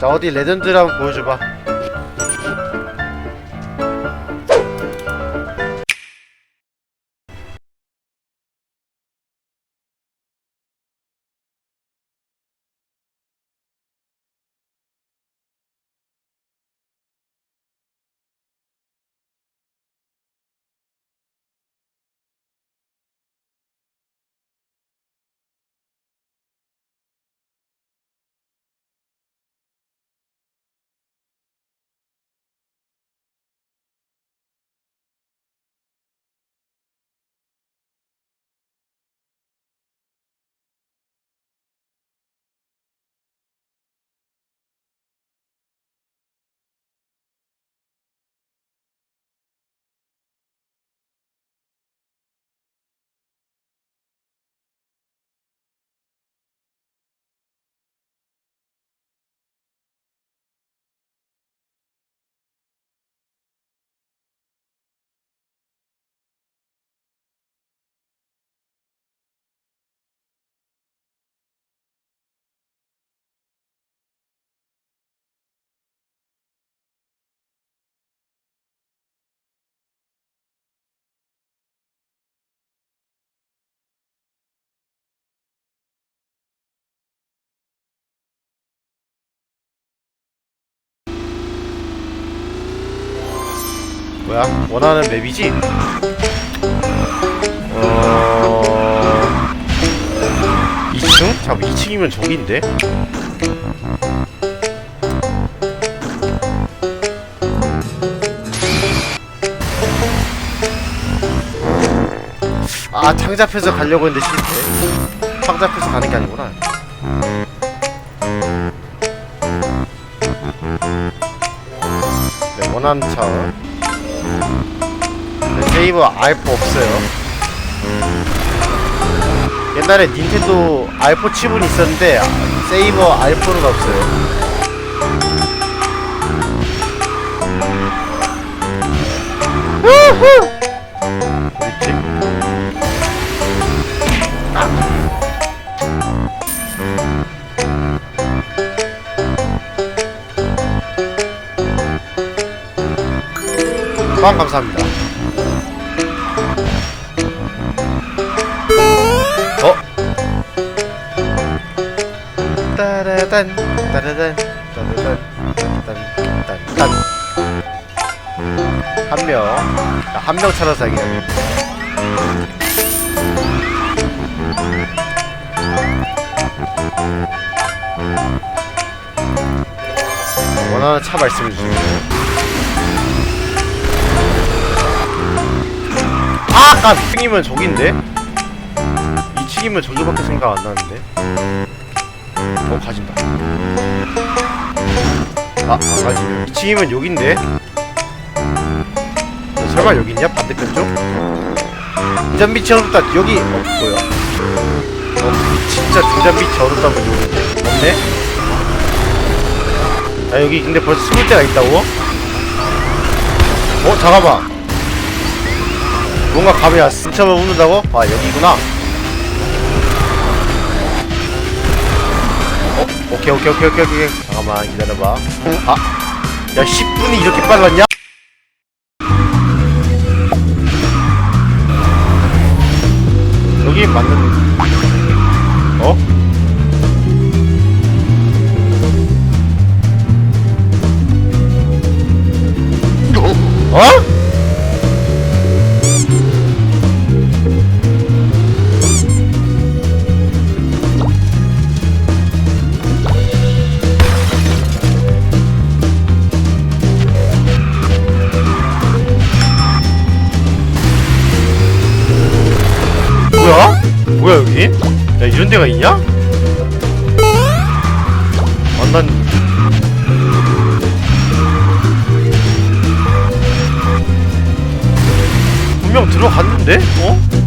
자 어디 레전드를 한번 보여줘봐 뭐야 원하는 맵이지? 어... 2층? 잠깐 2층이면 저기인데? 아, 창 잡혀서 가려고 했는데 실패. 창 잡혀서 가는 게 아니구나. 네, 원하는 차. 네, 세이버 알포 없어요. 옛날에 닌텐도 알포 칩은 있었는데 아, 세이버 알포는 없어요. 우후! 빵 감사합니다. 어? 따라단 따라단 따라단 딴딴딴 한명 한명 찾아서 하기로 원하는 차 말씀해 주세요 아! 아까 2층이면 저긴데? 2층이면 저기밖에 생각 안 나는데 어 가진다 아, 안 가지네 2층이면 여긴데? 어, 설마 여기 있냐? 반대편 쪽? 등잔빛이 어둡다 여기 어 뭐야 어 진짜 등잔빛이 어둡다고 여기 없네? 아 여기 근데 벌써 숨을 데가 있다고? 어 잠깐만 뭔가 왔어 승차만 웃는다고? 아 여기구나 어? 오케이 오케이 오케이 오케이 오케이 잠깐만 기다려봐 아? 야 10분이 이렇게 빨랐냐? 여기 맞는 어? 어? 뭐야? 여기? 야 이런 데가 있냐? 완전 분명 들어갔는데? 어?